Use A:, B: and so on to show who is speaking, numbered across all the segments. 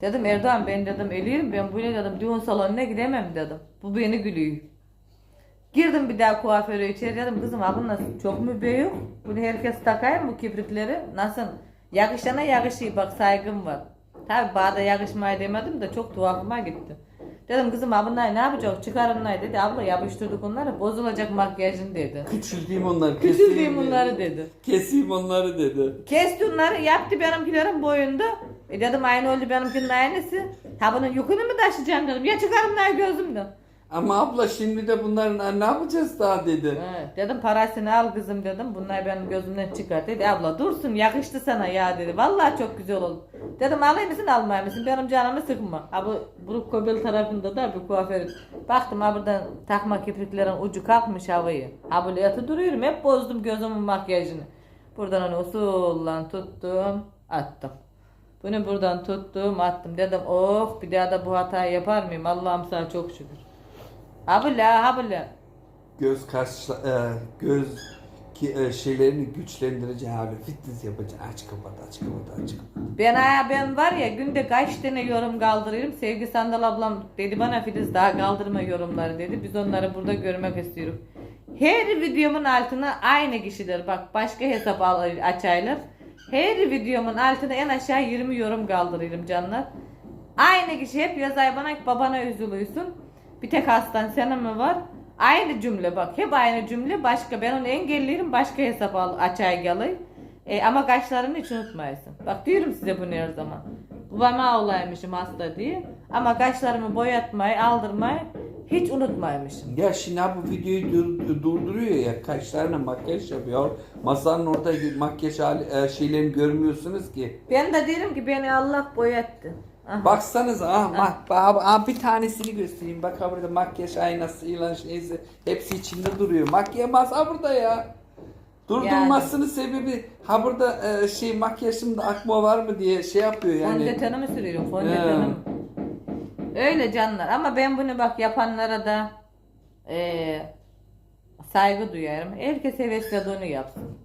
A: Dedim Erdoğan ben dedim eliyorum ben böyle dedim düğün salonuna gidemem dedim. Bu beni gülüyor. Girdim bir daha kuaföre içeri dedim kızım abi nasıl çok mu büyük? Bunu herkes takar mı bu kibrikleri? Nasıl? Yakışana yakışıyor bak saygım var. Tabi bana yakışmaya demedim de çok tuhafıma gitti. Dedim kızım abi bunlar ne yapacak? Çıkarın bunlar dedi. Abla yapıştırdık onları bozulacak makyajın dedi.
B: Küçülteyim onları. Keseyim
A: bunları
B: dedi.
A: dedi.
B: Keseyim onları dedi.
A: Kesti onları yaptı benimkilerin boyunda. E dedim aynı oldu benimkinin aynısı. Ha bunun yükünü mü taşıyacağım dedim. Ya çıkarım bunlar gözümden.
B: Ama abla şimdi de bunların ne yapacağız daha dedi.
A: Evet, dedim parasını al kızım dedim. Bunlar benim gözümden çıkar dedi. Abla dursun yakıştı sana ya dedi. Vallahi çok güzel oldu. Dedim alayım mısın almayayım mısın? Benim canımı sıkma. Ha bu Buruk Kobel tarafında da bir kuaför. Baktım ha buradan takma kipriklerin ucu kalkmış havayı. Ha böyle yatı duruyorum. Hep bozdum gözümün makyajını. Buradan onu usulla tuttum attım. Bunu buradan tuttum attım. Dedim oh bir daha da bu hatayı yapar mıyım? Allah'ım sana çok şükür. Ha böyle.
B: Göz karşı e, göz ki e, şeylerini güçlendireceği abi fitness yapacaksın. Aç kapat aç kapat aç kapat.
A: Ben ha ben var ya günde kaç tane yorum kaldırıyorum. Sevgi Sandal ablam dedi bana Filiz daha kaldırma yorumları dedi. Biz onları burada görmek istiyoruz. Her videomun altına aynı kişiler bak başka hesap açaylar. Her videomun altına en aşağı 20 yorum kaldırıyorum canlar. Aynı kişi hep yazay bana babana üzülüyorsun. Bir tek hastan senin mi var? Aynı cümle bak hep aynı cümle başka ben onu engellerim başka hesap al açay galayım. E, ama kaşlarını hiç unutmayasın. Bak diyorum size bunu her zaman. Babama olaymışım hasta diye. Ama kaşlarımı boyatmayı, aldırmayı hiç unutmaymışım.
B: Ya şimdi bu videoyu dur- durduruyor ya kaşlarına makyaj yapıyor. Masanın orada makyaj hali, e, şeylerini görmüyorsunuz ki.
A: Ben de derim ki beni Allah boyattı. Aha.
B: Baksanız ah, abi bir tanesini göstereyim. Bak ha burada makyaj aynası ilan şeysi hepsi içinde duruyor. Makyaj masa burada ya. Durdurmasının sebebi ha burada e, şey makyajımda akma var mı diye şey yapıyor yani.
A: Fondöteni mi sürüyorum? Fondöteni mi? Öyle canlar ama ben bunu bak yapanlara da eee, saygı duyarım. Herkes heveslediğini yapsın.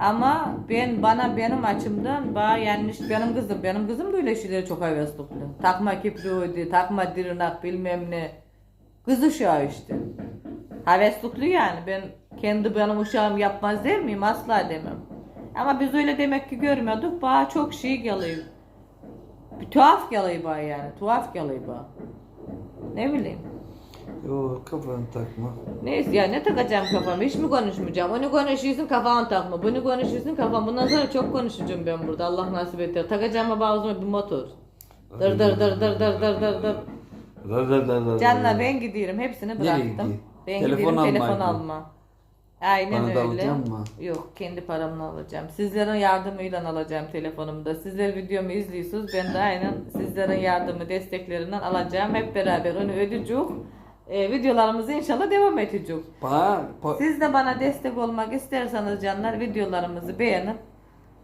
A: Ama ben bana benim açımdan bana yanlış benim kızım benim kızım da öyle şeylere çok hevesli. Takma kipriğiydi, takma dirnak bilmem ne. Kız uşağı işte. Heveslikli yani ben kendi benim uşağım yapmaz der miyim asla demem. Ama biz öyle demek ki görmüyorduk. Bana çok şey geliyor. Bir tuhaf geliyor bana yani. Tuhaf geliyor bana. Ne bileyim.
B: Yok kafanı takma.
A: Neyse ya ne takacağım kafamı hiç mi konuşmayacağım? Onu konuşuyorsun kafana takma. Bunu konuşuyorsun kafam. Bundan sonra çok konuşacağım ben burada. Allah nasip eder. Takacağım ama ağzıma bir motor. Dır dır dır dır dır dır dır dır.
B: Rar rar rar rar.
A: Canla ben gidiyorum. Hepsini bıraktım. Ben
B: Telefon
A: gidiyorum telefon alma. Aynen
B: Bana da
A: öyle.
B: alacak mı?
A: Yok kendi paramla alacağım. Sizlerin yardımıyla alacağım telefonumda. Sizler videomu izliyorsunuz. Ben de aynen sizlerin yardımı, desteklerinden alacağım. Hep beraber onu ödeyeceğiz. Ee, videolarımızı inşallah devam edeceğiz. Siz de bana destek olmak isterseniz canlar videolarımızı beğenip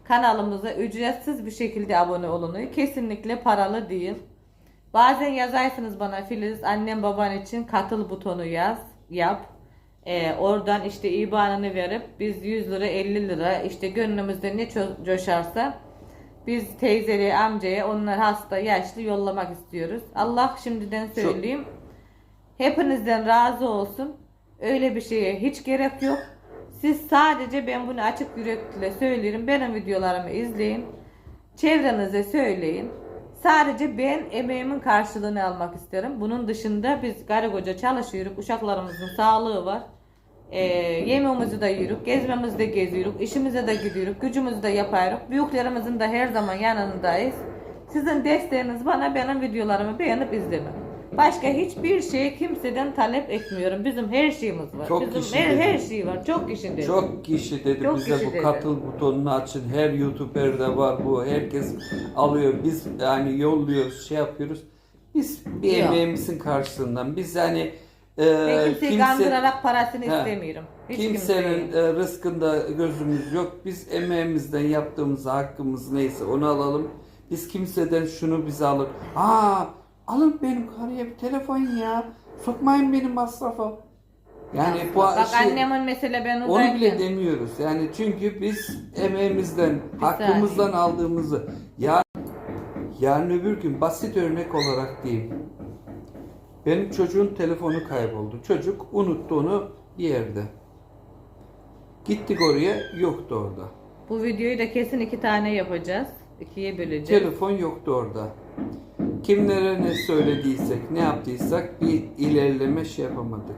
A: kanalımıza ücretsiz bir şekilde abone olun. Kesinlikle paralı değil. Bazen yazarsınız bana Filiz annem baban için katıl butonu yaz yap. Ee, oradan işte IBAN'ını verip biz 100 lira 50 lira işte gönlümüzde ne coşarsa biz teyzeli amcaya onlar hasta yaşlı yollamak istiyoruz. Allah şimdiden söyleyeyim. Hepinizden razı olsun. Öyle bir şeye hiç gerek yok. Siz sadece ben bunu açık yürekle söylerim. Benim videolarımı izleyin. Çevrenize söyleyin. Sadece ben emeğimin karşılığını almak isterim. Bunun dışında biz karı koca çalışıyoruz. Uşaklarımızın sağlığı var. Ee, yemeğimizi de yiyoruz. Gezmemizi de geziyoruz. işimize de gidiyoruz. Gücümüzü de yapıyoruz. Büyüklerimizin de her zaman yanındayız. Sizin desteğiniz bana benim videolarımı beğenip izlemek. Başka hiçbir şey kimseden talep etmiyorum. Bizim her şeyimiz var.
B: Çok
A: Bizim
B: kişi
A: her,
B: dedi.
A: her şey var. Çok kişi dedi.
B: Çok kişi dedi
A: Çok
B: bize
A: kişi
B: bu
A: dedi.
B: katıl butonunu açın. Her YouTuber'de var bu. Herkes alıyor. Biz yani yolluyoruz, şey yapıyoruz. Biz bir
A: Yok.
B: emeğimizin karşılığından biz yani e,
A: Ben kimseyi
B: kimse-
A: kandırarak parasını
B: He.
A: istemiyorum. Hiç
B: kimsenin
A: kimseyi.
B: e, rızkında gözümüz yok. Biz emeğimizden yaptığımız hakkımız neyse onu alalım. Biz kimseden şunu bize alın. Aa alın benim karıya bir telefon ya. Sokmayın benim masrafa. Yani bu
A: Bak
B: şey,
A: annemin mesela ben
B: onu
A: uzayken-
B: bile demiyoruz. Yani çünkü biz emeğimizden,
A: Bir
B: hakkımızdan aldığımızı ya Yarın öbür gün basit örnek olarak diyeyim. Benim çocuğun telefonu kayboldu. Çocuk unuttu onu bir yerde. Gittik oraya yoktu orada.
A: Bu videoyu da kesin iki tane yapacağız. İkiye böleceğiz.
B: Telefon yoktu orada. Kimlere ne söylediysek, ne yaptıysak bir ilerleme şey yapamadık.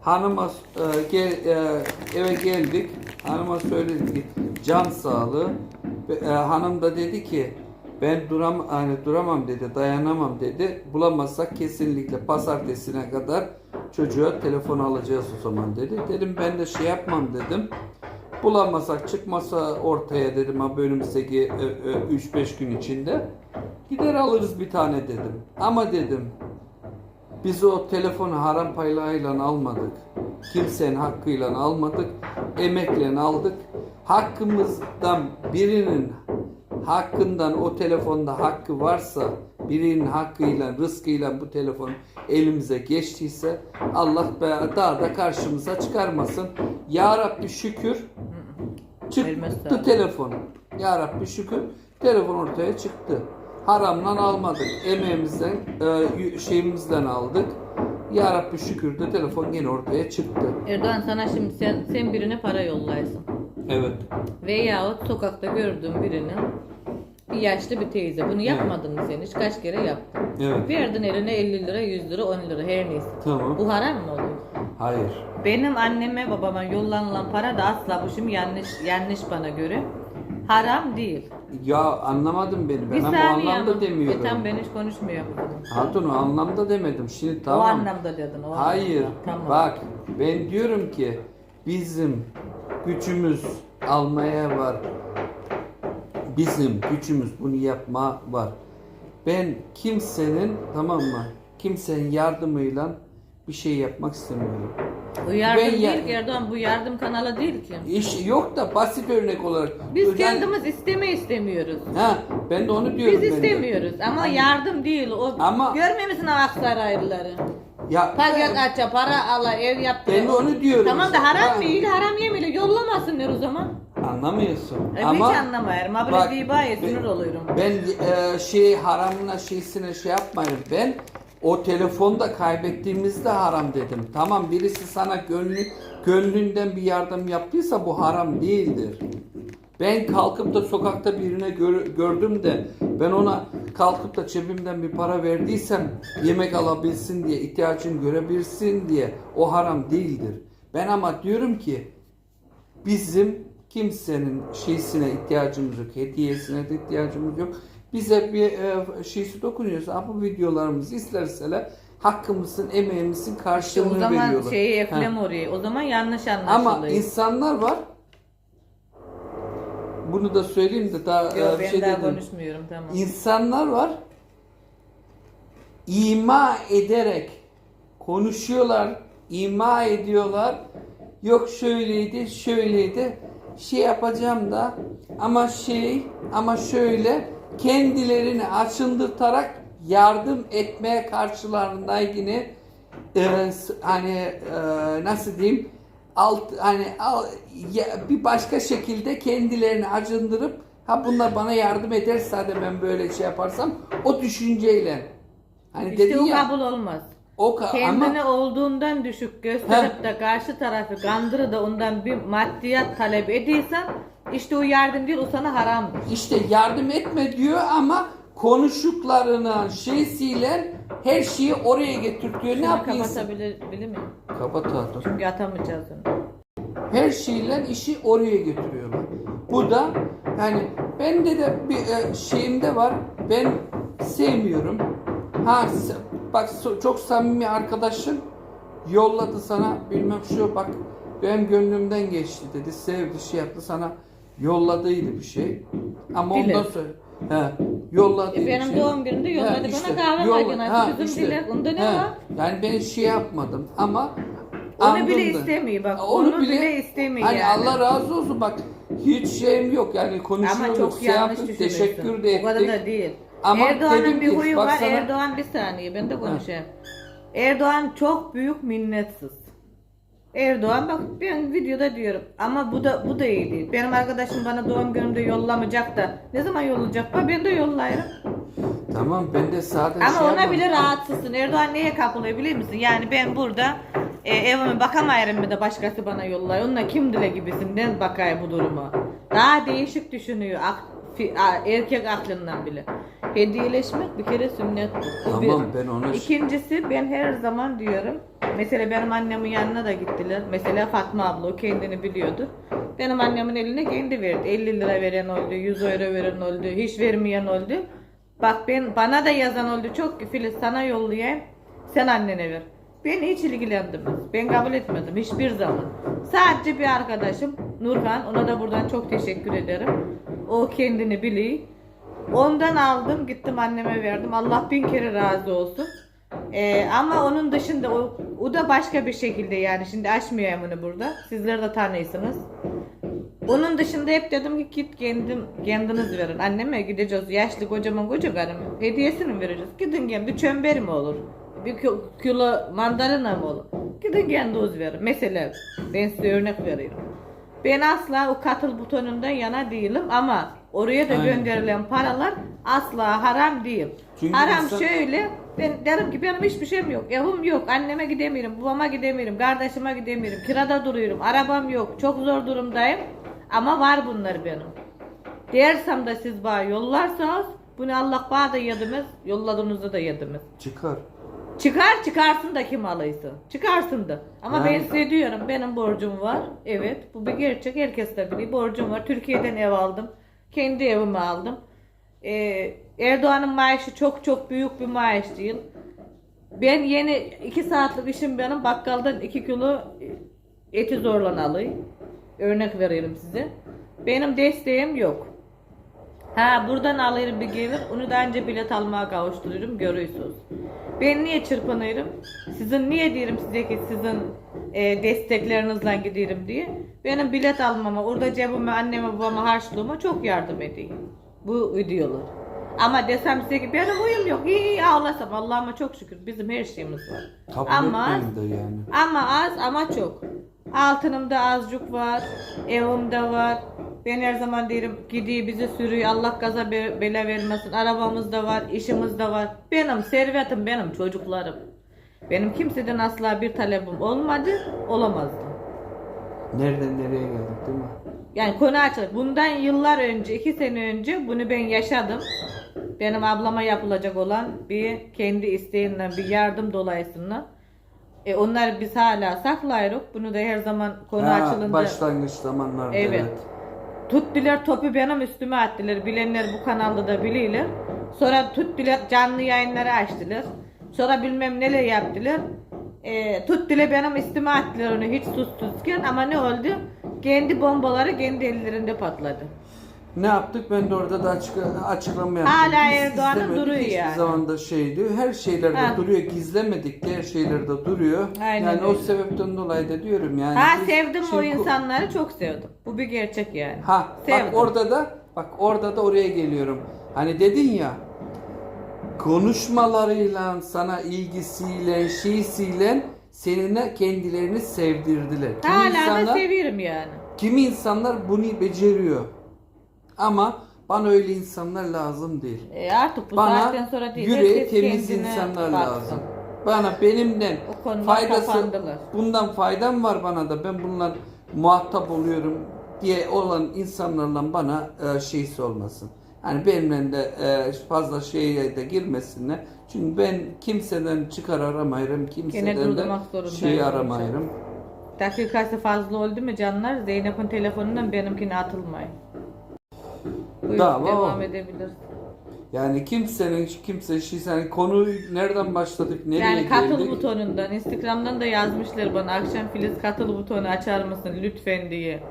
B: Hanıma e, gel, e, eve geldik. Hanıma söyledik ki can sağlığı. E, hanım da dedi ki ben duram hani duramam dedi, dayanamam dedi. Bulamazsak kesinlikle pazartesine kadar çocuğa telefon alacağız o zaman dedi. Dedim ben de şey yapmam dedim. Bulamazsak çıkmasa ortaya dedim ha önümüzdeki 3-5 gün içinde gider alırız bir tane dedim. Ama dedim biz o telefonu haram paylarıyla almadık. Kimsenin hakkıyla almadık. Emekle aldık. Hakkımızdan birinin hakkından o telefonda hakkı varsa birinin hakkıyla, rızkıyla bu telefon elimize geçtiyse Allah daha da karşımıza çıkarmasın. Ya Rabbi şükür çıktı telefon. Ya Rabbi şükür telefon ortaya çıktı. Haramdan almadık. Emeğimizden, e, şeyimizden aldık. Ya Rabbi şükür de telefon yine ortaya çıktı.
A: Erdoğan sana şimdi sen, sen birine para yollaysın.
B: Evet.
A: Veyahut sokakta gördüğün birini bir yaşlı bir teyze. Bunu yapmadın mı sen hiç? Kaç kere yaptın?
B: Evet.
A: Verdin eline 50 lira, 100 lira, 10 lira her neyse.
B: Tamam.
A: Bu haram mı oluyor?
B: Hayır.
A: Benim anneme babama yollanılan para da asla bu şimdi yanlış yanlış bana göre. Haram değil.
B: Ya anlamadım beni. Ben ama o anlamda
A: ama.
B: demiyorum.
A: E tam ben hiç konuşmuyorum.
B: Hatun o anlamda demedim. Şimdi tamam.
A: O anlamda dedin. O
B: Hayır.
A: anlamda. Tamam.
B: Bak ben diyorum ki bizim gücümüz almaya var. Bizim gücümüz bunu yapma var. Ben kimsenin tamam mı? Kimsenin yardımıyla bir şey yapmak istemiyorum.
A: Bu yardım
B: Ben
A: değil ki Erdoğan bu yardım kanalı değil ki.
B: İş yok da basit örnek olarak.
A: Biz
B: Yani-
A: kendimiz isteme istemiyoruz.
B: Ha ben de onu diyorum.
A: Biz istemiyoruz ama yardım değil. O
B: Ama-
A: görmüyor musun Aksaraylıları?
B: Ya
A: Paket aça para ala ev yaptı.
B: Ben de onu diyorum.
A: Tamam da haram
B: Ha.
A: değil, haram yemeyle yollamasınlar o zaman.
B: Anlamıyorsun.
A: E,
B: Ama
A: hiç anlamayarım. Ha
B: Bak, ben-
A: sinir oluyorum.
B: Ben e, şey haramına şeysine şey yapmayın. Ben o telefonda kaybettiğimizde haram dedim. Tamam birisi sana gönlü, gönlünden bir yardım yaptıysa bu haram değildir. Ben kalkıp da sokakta birine gör- gördüm de ben ona kalkıp da cebimden bir para verdiysem yemek alabilsin diye ihtiyacını görebilsin diye o haram değildir. Ben ama diyorum ki Bizim kimsenin şeysine ihtiyacımız yok, hediyesine de ihtiyacımız yok. Bize bir e, şeysi dokunuyorsa bu videolarımızı izlerseler hakkımızın, emeğimizin
A: İşte
B: karşılığını
A: o zaman
B: veriyorlar.
A: şeyi eklem oraya. O zaman yanlış
B: Ama
A: anlaşılıyor.
B: insanlar var. Bunu da söyleyeyim de daha e,
A: Yok
B: bir
A: ben
B: şey
A: daha
B: dedim.
A: konuşmuyorum tamam.
B: İnsanlar var. ima ederek konuşuyorlar, ima ediyorlar. Yok şöyleydi, şöyleydi. Şey yapacağım da ama şey ama şöyle kendilerini açındırtarak yardım etmeye karşılarında yine e, hani e, nasıl diyeyim alt hani al, ya, bir başka şekilde kendilerini acındırıp ha bunlar bana yardım ederse de ben böyle şey yaparsam o düşünceyle hani
A: İşte
B: dedin
A: o
B: ya
A: kabul olmaz.
B: O ka-
A: Kendini olduğundan düşük gösterip de karşı tarafı kandırı da ondan bir maddiyat talep ediysen işte o yardım değil o sana haramdır.
B: işte yardım etme diyor ama konuştuklarının şeysiyle her şeyi oraya getirtiyor. Ne
A: Şunu
B: yapıyorsun?
A: kapatabilir bilir miyim?
B: Kapat hatun.
A: Çünkü atamayacağız onu.
B: Her şeyle işi oraya getiriyorlar. Bu da yani bende de bir e, şeyimde var. Ben sevmiyorum. Ha s- bak çok samimi arkadaşın yolladı sana bilmem şu bak benim gönlümden geçti dedi. Sevdi şey yaptı sana yolladıydı bir şey. Ama
A: Dilek.
B: ondan sonra he, yolladı.
A: E, benim doğum günümde yolladı bana kahve makinesi, üzüm dilek. Onda ne var?
B: Yani ben şey yapmadım ama
A: Onu bile istemiyor bak. Onu, bile, istemiyor
B: hani
A: yani.
B: Allah razı olsun bak hiç şeyim yok yani konuşuyoruz.
A: Ama çok
B: şey
A: yanlış
B: yaptık. Teşekkür de
A: O kadar
B: ettik.
A: da değil.
B: Ama
A: Erdoğan'ın bir huyu var.
B: sana-
A: Erdoğan bir saniye ben de konuşayım. Erdoğan çok büyük minnetsiz. Erdoğan bak ben videoda diyorum ama bu da bu da iyi değil. Benim arkadaşım bana doğum günümde yollamayacak da ne zaman yollayacak? Bak ben de yollayırım.
B: Tamam ben de zaten
A: Ama
B: şey
A: ona
B: yapmadım.
A: bile rahatsızsın. Erdoğan neye kapılıyor biliyor musun? Yani ben burada e, evime bakamayırım mı da başkası bana yollar. Onunla kim dile gibisinden bakayım bu duruma. Daha değişik düşünüyor ak- fi- a- erkek aklından bile. Hediyeleşmek bir kere sünnet. Bu
B: Tamam,
A: bir.
B: ben ona-
A: İkincisi ben her zaman diyorum. Mesela benim annemin yanına da gittiler. Mesela Fatma abla o kendini biliyordu. Benim annemin eline kendi verdi. 50 lira veren oldu, 100 euro veren oldu, hiç vermeyen oldu. Bak ben bana da yazan oldu çok Filiz sana yollayayım. Sen annene ver. Beni hiç ilgilendirmez. Ben kabul etmedim hiçbir zaman. Sadece bir arkadaşım Nurhan ona da buradan çok teşekkür ederim. O kendini biliyor. Ondan aldım gittim anneme verdim. Allah bin kere razı olsun. Ee, ama onun dışında o, o da başka bir şekilde yani şimdi açmayayım onu burada. Sizler de tanıyorsunuz. Onun dışında hep dedim ki git kendim kendiniz verin. Anneme gideceğiz. Yaşlı kocaman koca karım. Hediyesini vereceğiz? Gidin kendi bir çömberi mi olur? Bir kilo mandalina mı olur? Gidin kendiniz verin. Mesela ben size örnek veriyorum. Ben asla o katıl butonundan yana değilim ama oraya da
B: Aynen.
A: gönderilen paralar asla haram değil.
B: Çünkü
A: haram
B: insan-
A: şöyle ben derim ki benim hiçbir şeyim yok. Evim yok. Anneme gidemiyorum. Babama gidemiyorum. Kardeşime gidemiyorum. Kirada duruyorum. Arabam yok. Çok zor durumdayım. Ama var bunlar benim. Dersem de siz bana yollarsanız bunu Allah bana da yediniz. Yolladığınızda da yediniz.
B: Çıkar.
A: Çıkar çıkarsın da kim alıysa. Çıkarsın da. Ama
B: Yani-
A: ben size diyorum benim borcum var. Evet bu bir gerçek. Herkes de biliyor. Borcum var. Türkiye'den ev aldım. Kendi evimi aldım. Ee, Erdoğan'ın maaşı çok çok büyük bir maaş değil. Ben yeni iki saatlik işim benim bakkaldan iki kilo eti zorla alayım. Örnek veriyorum size. Benim desteğim yok. Ha buradan alırım bir gelir. Onu da önce bilet almaya kavuştururum. Görüyorsunuz. Ben niye çırpınıyorum? Sizin niye diyorum size ki sizin e, desteklerinizle gidiyorum diye. Benim bilet almama, orada cebime, anneme, babama harçlığıma çok yardım edeyim. Bu videolar. Ama desem size ki benim uyum yok. İyi ağlasam. Allah'ıma çok şükür bizim her şeyimiz var.
B: Kabul
A: ama
B: de yani.
A: ama az ama çok. Altınımda azıcık var. Evimde var. Ben her zaman derim gidiyor bizi sürüyor. Allah gaza be- bela vermesin. Arabamız da var. işimiz de var. Benim servetim benim çocuklarım. Benim kimseden asla bir talebim olmadı. Olamazdı.
B: Nereden nereye geldik değil mi?
A: Yani konu açılır. Bundan yıllar önce, iki sene önce bunu ben yaşadım. Benim ablama yapılacak olan bir kendi isteğinden bir yardım dolayısıyla. E onlar biz hala saklayırız. Bunu da her zaman konu
B: Ha,
A: açılınca
B: başlangıç zamanlarda
A: Evet.
B: evet.
A: tuttular topu benim üstüme attılar. Bilenler bu kanalda da biliyorlar. Sonra tuttular canlı yayınları açtılar. Sonra bilmem neler yaptılar. E, tuttular benim üstüme attılar onu hiç susuzken ama ne oldu? Kendi bombaları kendi ellerinde patladı.
B: Ne yaptık? Ben de orada da açık, açıklama yaptım.
A: Hala
B: Biz
A: Erdoğan'ın
B: gizlemedik,
A: duruyor
B: hiçbir
A: yani.
B: zaman da şeydi. Her şeylerde
A: Ha.
B: duruyor. Gizlemedik de her şeylerde duruyor.
A: Aynen
B: yani o
A: öyle.
B: sebepten dolayı da diyorum yani.
A: Ha
B: biz
A: sevdim o
B: şimdi-
A: insanları çok sevdim. Bu bir gerçek yani.
B: Ha
A: sevdim.
B: bak orada da bak orada da oraya geliyorum. Hani dedin ya konuşmalarıyla sana ilgisiyle şeysiyle seninle kendilerini sevdirdiler. Kimi
A: Hala da
B: insanlar,
A: seviyorum yani.
B: kimi insanlar bunu beceriyor. Ama bana öyle insanlar lazım değil.
A: E artık bu
B: bana
A: saatten sonra değil.
B: yüreği temiz insanlar
A: baksın.
B: lazım. Bana benimden faydası
A: kapandılar.
B: bundan faydam var bana da ben bununla muhatap oluyorum diye olan insanlarla bana e, şeysi olmasın. Yani benimle de e, fazla şeye de girmesinler. Çünkü ben kimseden çıkar aramayırım, kimseden de
A: durdurmak zorundayım.
B: şey aramayırım.
A: Dakikası fazla oldu mu canlar? Zeynep'in telefonundan benimkine atılmayın. Buyur,
B: Tamam.
A: devam edebiliriz.
B: Yani kimsenin kimse şey yani konu nereden başladık, nereye
A: Yani katıl
B: geldik?
A: butonundan, Instagram'dan da yazmışlar bana akşam Filiz katıl butonu açar mısın lütfen diye.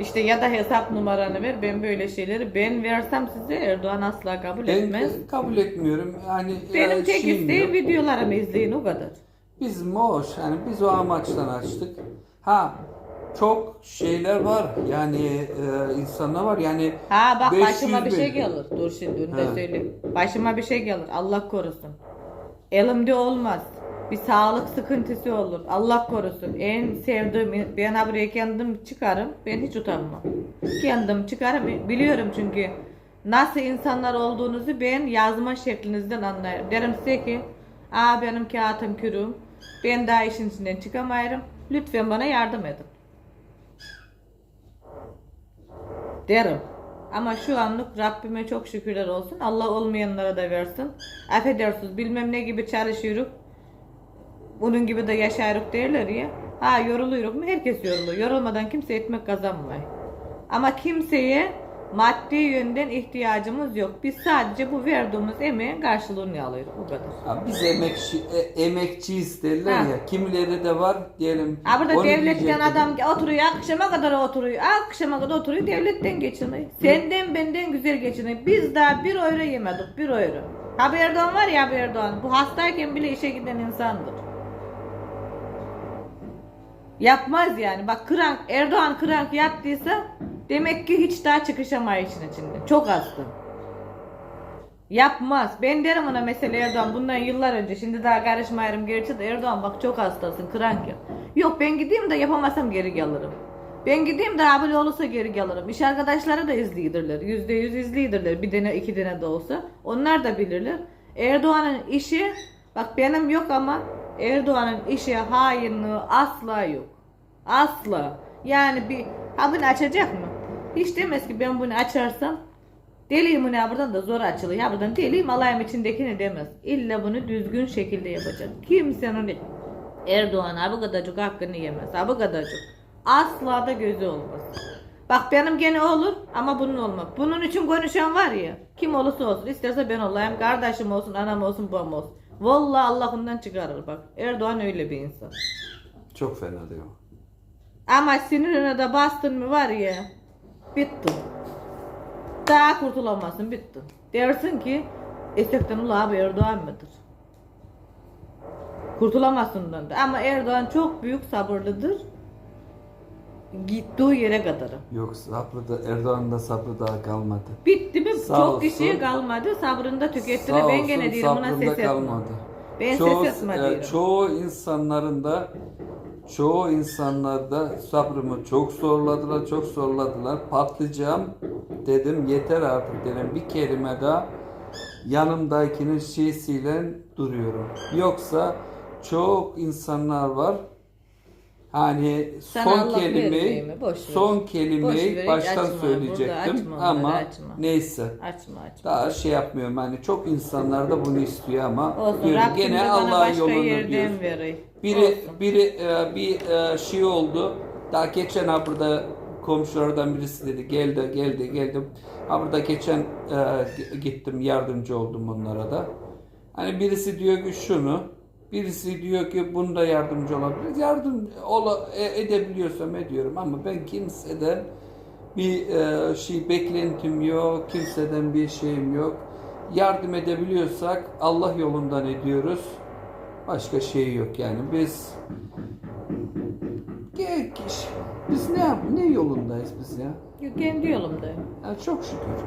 A: İşte ya da hesap numaranı ver ben böyle şeyleri ben versem size Erdoğan asla kabul
B: Ben
A: etmez.
B: kabul etmiyorum. Yani
A: Benim
B: e,
A: tek
B: şeyim
A: isteğim videolarımı izleyin o kadar.
B: Bizim hoş yani biz o amaçtan açtık. Ha çok şeyler var yani e, insanlar var yani
A: Ha bak
B: 500
A: başıma bir şey gelir. Dur şimdi onu da söyleyeyim. Başıma bir şey gelir. Allah korusun. Elimde olmaz. Bir sağlık sıkıntısı olur. Allah korusun. En sevdiğim ben buraya kendim çıkarım. Ben hiç utanmam. Kendim çıkarım. Biliyorum çünkü nasıl insanlar olduğunuzu ben yazma şeklinizden anlarım. Derim size ki Aa benim kağıtım kürüm. Ben daha işin içinden çıkamayırım. Lütfen bana yardım edin. Derim. Ama şu anlık Rabbime çok şükürler olsun. Allah olmayanlara da versin. Affedersiniz bilmem ne gibi çalışıyoruz. Bunun gibi de yaşarız derler ya. Ha yoruluyoruz mu? Herkes yoruluyor. Yorulmadan kimse ekmek kazanmıyor. Ama kimseye maddi yönden ihtiyacımız yok. Biz sadece bu verdiğimiz emeğin karşılığını alıyoruz. Bu kadar.
B: Ha, biz emekçi, e, emekçiyiz derler
A: Ha.
B: ya. Kimileri de var diyelim.
A: Ha burada
B: onu
A: devletten
B: diyecektim.
A: adam ki oturuyor akşama kadar oturuyor. Akşama kadar oturuyor devletten geçiniyor. Senden benden güzel geçiniyor. Biz daha bir euro yemedik bir euro. Abi Erdoğan var ya abi Erdoğan. Bu hastayken bile işe giden insandır. Yapmaz yani. Bak krank Erdoğan krank yattıysa demek ki hiç daha çıkışamayız işin içinde. Çok hasta. Yapmaz. Ben derim ona mesela Erdoğan bundan yıllar önce şimdi daha karışmayarım gerçi de Erdoğan bak çok hastasın krank ya. Yok ben gideyim de yapamazsam geri gelirim. Ben gideyim de abone olursa geri gelirim. İş arkadaşları da izliyorlar. Yüzde yüz izliyorlar. Bir tane iki tane de olsa. Onlar da bilirler. Erdoğan'ın işi bak benim yok ama Erdoğan'ın işi hainliği asla yok. Asla. Yani bir ha bunu açacak mı? Hiç demez ki ben bunu açarsam Deliyim ya buradan da zor açılıyor. Ya buradan deliyim alayım içindekini demez. İlla bunu düzgün şekilde yapacak. Kimsenin Erdoğan bu kadarcık hakkını yemez. Ha bu kadarcık. Asla da gözü olmaz. Bak benim gene olur ama bunun olmaz. Bunun için konuşan var ya. Kim olursa olsun. isterse ben olayım. Kardeşim olsun, anam olsun, babam olsun. Vallahi Allah ondan çıkarır bak. Erdoğan öyle bir insan.
B: Çok fena diyor.
A: Ama sinirine de bastın mı var ya. Bittin. Daha kurtulamazsın bittin. Dersin ki Eseften ula abi Erdoğan mıdır? Kurtulamazsın ondan da. Ama Erdoğan çok büyük sabırlıdır. Gittiği yere kadar.
B: Yok sabrı da Erdoğan'da sabrı daha kalmadı.
A: Bitti mi?
B: Sağ
A: çok
B: olsun.
A: kişiye kalmadı. Sabrında tüketti.
B: Sağ
A: Ben gene
B: olsun,
A: diyorum buna
B: sabrında
A: ses etme.
B: kalmadı.
A: Ben
B: çoğu,
A: ses etme
B: e,
A: diyorum.
B: çoğu insanların da çoğu insanlar da sabrımı çok zorladılar, çok zorladılar. Patlayacağım dedim yeter artık dedim. Bir kelime daha yanımdakinin şeysiyle duruyorum. Yoksa çok insanlar var. Hani
A: Sana
B: son
A: Allah
B: kelimeyi
A: vereceğimi, boş ver.
B: son
A: Boş
B: kelimeyi
A: ver, hiç
B: baştan
A: açma,
B: söyleyecektim
A: burada açma onları,
B: ama
A: açma.
B: neyse.
A: Açma açma.
B: Daha şey yapmıyorum hani çok insanlar da bunu istiyor ama
A: Olsun.
B: diyorum,
A: Rabbim
B: gene
A: bana başka
B: yolunu
A: yerden
B: diyoruz. Biri
A: Olsun.
B: biri e, bir e, şey oldu. Daha geçen ha burada komşulardan birisi dedi geldi geldi geldim. Ha burada geçen e, gittim yardımcı oldum onlara da. Hani birisi diyor ki şunu, birisi diyor ki bunda yardımcı olabiliriz. Yardım ola, e, edebiliyorsam ediyorum ama ben kimseden bir e, şey beklentim yok, kimseden bir şeyim yok. Yardım edebiliyorsak Allah yolundan ediyoruz. Başka şey yok yani. Biz biz ne yap ne yolundayız biz ya?
A: Kendi yolumdayım.
B: ya çok şükür.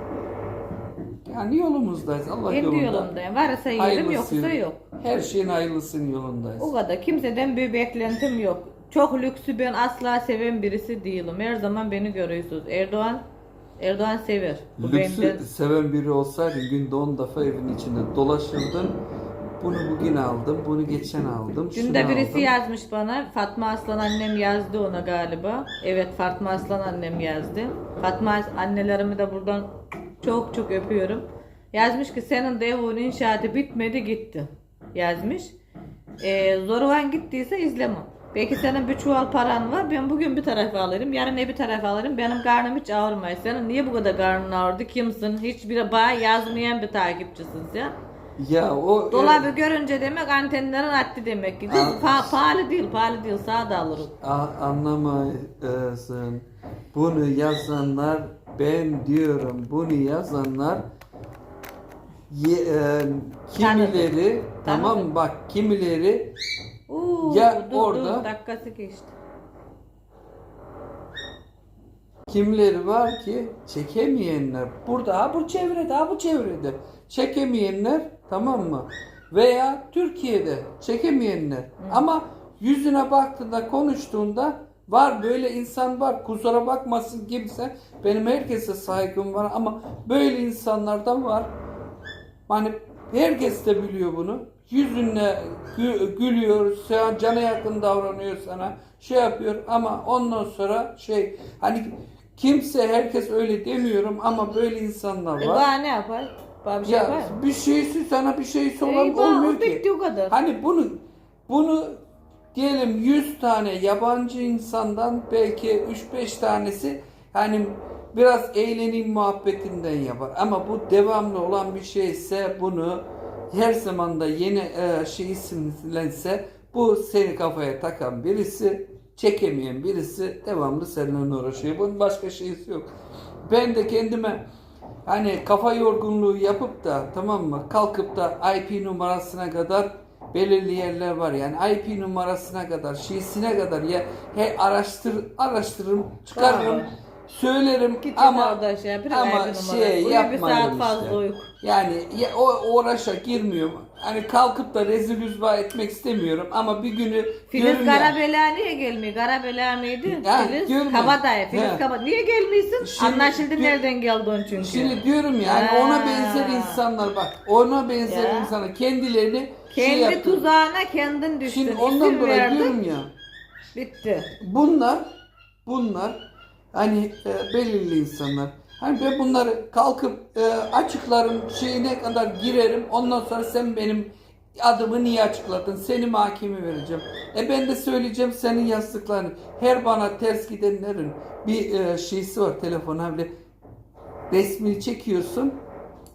B: Yani yolumuzdayız. Allah
A: Kendi
B: yolunda.
A: yolumdayım. Varsa yerim
B: Hayırlısı-
A: yoksa yok.
B: Her şeyin hayırlısının yolundayız.
A: O kadar. Kimseden bir beklentim yok. Çok lüksü ben asla seven birisi değilim. Her zaman beni görüyorsunuz. Erdoğan Erdoğan sever. Bu
B: Lüksü
A: benden-
B: seven biri olsaydı günde 10 defa evin içinde dolaşırdım. Bunu bugün aldım, bunu geçen aldım. şunu
A: Dün de birisi
B: aldım.
A: yazmış bana. Fatma Aslan annem yazdı ona galiba. Evet Fatma Aslan annem yazdı. Fatma As- annelerimi de buradan çok çok öpüyorum. Yazmış ki senin de evin inşaatı bitmedi gitti. Yazmış. Ee, Zoruhan gittiyse izlemem. Belki senin bir çuval paran var. Ben bugün bir tarafa alırım. Yarın ne bir tarafa alırım. Benim karnım hiç ağrımıyor. Senin niye bu kadar karnın ağrıdı? Kimsin? Hiçbir bana yazmayan bir takipçisin sen.
B: Ya o
A: Dolabı görünce demek antenlerin attı demek ki. Pa- pahalı değil, pahalı değil. Sağda alırım.
B: A- anlamayasın. Bunu yazanlar ben diyorum bunu yazanlar ye- e, kimileri tamam mı? bak kimileri
A: Oo,
B: Ya
A: dur,
B: orada-
A: dur, dakikası geçti.
B: Kimleri var ki çekemeyenler burada ha bu çevrede ha bu çevrede çekemeyenler tamam mı? Veya Türkiye'de çekemeyenler ama yüzüne baktığında konuştuğunda Var böyle insan var. Kusura bakmasın kimse. Benim herkese saygım var ama böyle insanlardan var. Hani herkes de biliyor bunu. Yüzünle gü- gülüyor, sen cana yakın davranıyor sana, şey yapıyor ama ondan sonra şey hani kimse herkes öyle demiyorum ama böyle insanlar
A: E
B: var.
A: bana ne yapar? Bir şey yapar
B: Ya
A: mı?
B: bir şeysi sana bir şeysi olan
A: Eyvah,
B: olmuyor ki.
A: o kadar.
B: Hani bunu bunu diyelim 100 tane yabancı insandan belki 3-5 tanesi hani biraz eğleneyim muhabbetinden yapar. Ama bu devamlı olan bir şeyse bunu her zaman da yeni e, şey isimlense bu seni kafaya takan birisi çekemeyen birisi devamlı seninle uğraşıyor. Bunun başka şeysi yok. Ben de kendime hani kafa yorgunluğu yapıp da tamam mı kalkıp da IP numarasına kadar belirli yerler var yani IP numarasına kadar şeysine kadar ya he araştır araştırırım çıkarırım söylerim
A: Git
B: ama
A: arkadaş ya, bir
B: ama şey
A: bir saat
B: işte.
A: fazla uyku.
B: Yani ya, o uğraşa girmiyorum. Hani kalkıp da rezil rüzva etmek istemiyorum ama bir günü
A: Filiz
B: diyorum ya,
A: Karabela niye gelmiyor? Karabela mıydı?
B: Ya,
A: Filiz
B: ya.
A: Kabadayı. Filiz. Kabadayı. Niye gelmiyorsun?
B: Şimdi
A: Anlaşıldı
B: diyor-
A: nereden geldin çünkü.
B: Şimdi diyorum ya hani ona
A: Ha.
B: benzer insanlar bak ona benzer
A: Ya.
B: insanlar kendilerini şey
A: Kendi
B: yapıyor.
A: tuzağına kendin düştün.
B: Şimdi ondan
A: İsim
B: dolayı
A: verdin,
B: diyorum ya
A: Bitti.
B: bunlar bunlar hani e, belirli insanlar. Hani ben bunları kalkıp e, açıklarım şeyine kadar girerim. Ondan sonra sen benim adımı niye açıkladın? Seni mahkeme vereceğim. E ben de söyleyeceğim senin yazdıklarını. Her bana ters gidenlerin bir e, şeysi var telefona bile resmini çekiyorsun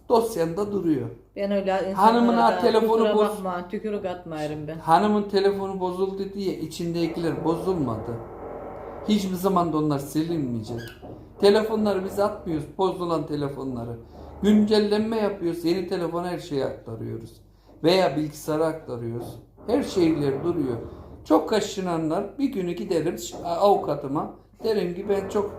B: dosyanda duruyor.
A: Ben öyle
B: Hanımına telefonu boz-
A: bakma, tükürük atmayırım ben.
B: Hanımın telefonu bozuldu diye içindekiler bozulmadı. Hiçbir zaman da onlar silinmeyecek. Telefonları biz atmıyoruz, bozulan telefonları. Güncellenme yapıyoruz, yeni telefona her şeyi aktarıyoruz. Veya bilgisayara aktarıyoruz. Her şeyler duruyor. Çok kaşınanlar bir günü giderim avukatıma. Derim ki ben çok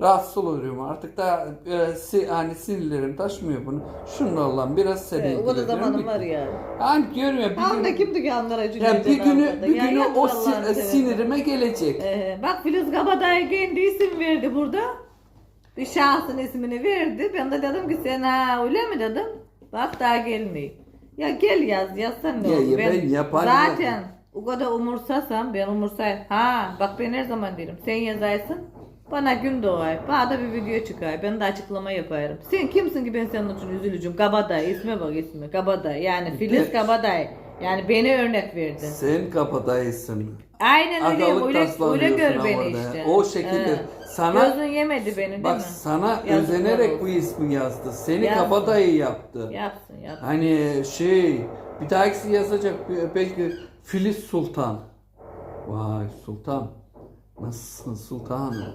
B: rahatsız oluyorum artık da e, si, hani sinirlerim taşmıyor bunu. Şununla olan biraz seni
A: Evet, o
B: ilgilendiriyor,
A: zamanım var ya.
B: Hani ya bir
A: Tam da
B: gün,
A: kimdi ki anlara
B: ya bir günü bir günü o si- sinirime gelecek.
A: Ee, bak Filiz Kabadayı kendi isim verdi burada. Bir şahsın ismini verdi. Ben de dedim ki sen ha öyle mi dedim. Bak daha gelmiyor. Ya gel yaz yazsan ne
B: Ya,
A: olur.
B: ya ben yaparım
A: Zaten
B: ya.
A: o kadar umursasam ben umursayım. Ha bak ben her zaman derim. Sen yazarsın. Bana gün doğar. Bana da bir video çıkar. Ben de açıklama yaparım. Sen kimsin ki ben senin için üzüleceğim? Kabadayı. isme bak ismi. Kabadayı. Yani Filiz
B: Evet.
A: Kabadayı. Yani beni örnek verdi.
B: Sen kapadaysın.
A: Aynen öyle. Öyle, öyle gör beni işte.
B: O şekilde
A: He.
B: Sana
A: Gözün yemedi beni değil
B: bak
A: mi?
B: sana
A: Yazıklar
B: özenerek
A: olsun.
B: bu ismi yazdı. Seni
A: Yazsın.
B: kabadayı yaptı.
A: Yapsın yapsın.
B: Hani şey bir dahakisi yazacak bir- belki Filiz Sultan. Vay Sultan. Nasılsın Sultanım?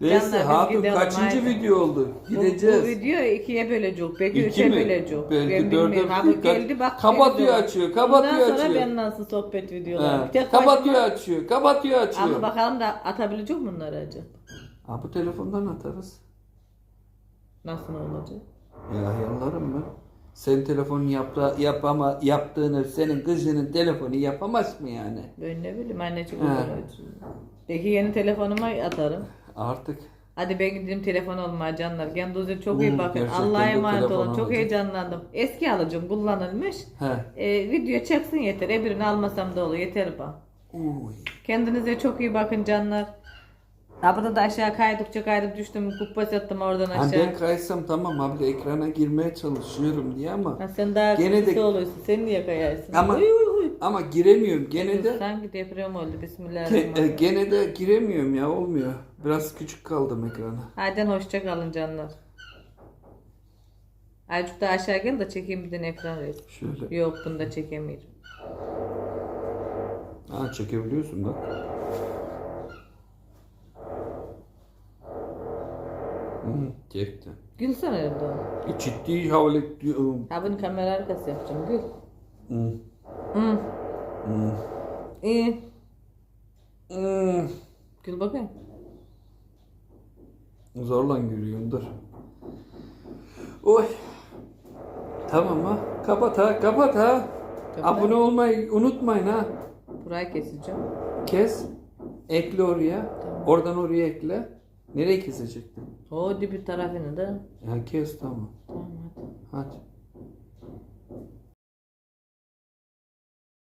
B: Neyse
A: Canlar, biz
B: hatun
A: gidelim,
B: kaçıncı
A: haydi.
B: video oldu?
A: Bu,
B: Gideceğiz.
A: bu video ikiye bölecek. Belki
B: İki
A: üçe
B: mi?
A: bölecek.
B: Belki
A: Ben
B: dörde
A: bilmiyorum. Bu geldi bak.
B: Kapatıyor,
A: geldi.
B: açıyor, kapatıyor,
A: Bundan sonra
B: açıyor.
A: ben nasıl sohbet videoları.
B: He,
A: Bir tek
B: kapatıyor
A: başıma-
B: açıyor. Kapatıyor açıyor.
A: Ama bakalım da atabilecek mi bunları acı?
B: Ha bu telefondan atarız.
A: Nasıl olacak?
B: Ya yallarım ben. Sen telefonu yaptı, yapama, yaptığını senin kızının telefonu yapamaz mı yani?
A: Ben ne bileyim anneciğim. Peki yeni telefonuma atarım.
B: Artık
A: Hadi ben gideyim telefon olmaya canlar. Kendinize çok iyi bakın.
B: gerçekten
A: Allah'a
B: bu
A: emanet
B: telefon
A: olun. Çok
B: alacağım.
A: heyecanlandım. Eski alıcım kullanılmış.
B: he.
A: Ee, video çeksin yeter. Ebirini almasam da olur. Yeter bana.
B: Uy.
A: Kendinize çok iyi bakın canlar. Ha burada da aşağı kaydıkça kaydım düştüm. Kupas yattım oradan
B: Ha,
A: aşağı.
B: ben kaysam tamam abi ekrana girmeye çalışıyorum diye ama
A: Ha, sen daha
B: Gene de-
A: oluyorsun. Sen niye kayarsın?
B: Ama-
A: Uy, uy, uy.
B: ama giremiyorum gene de
A: Sanki deprem oldu.
B: Ge- e,
A: Bismillahirrahmanirrahim.
B: gene de giremiyorum ya olmuyor. Biraz küçük kaldım ekrana.
A: Hadi hoşça kalın canlar. Azıcık da aşağı gel de çekeyim bir de ekran resmi.
B: Şöyle.
A: Yok bunu da çekemiyorum.
B: Ha çekebiliyorsun bak. Çekti.
A: Gülsene Erdoğan.
B: E, Ciddi havle diyorum.
A: Ha bunu kamera arkası yapacağım. Gül.
B: Hı,
A: Hı.
B: hı.
A: İyi.
B: Hı.
A: Gül bakayım.
B: Zorla gülüyorum dur. Oy. Tamam ha. Kapat ha. Kapat ha.
A: Kapat.
B: Abone olmayı unutmayın ha.
A: Burayı keseceğim.
B: Kes. Ekle oraya. Oradan oraya ekle. Nereye kesecektin?
A: O dibi tarafını da.
B: Ya kes tamam.
A: Tamam hadi.
B: Hadi.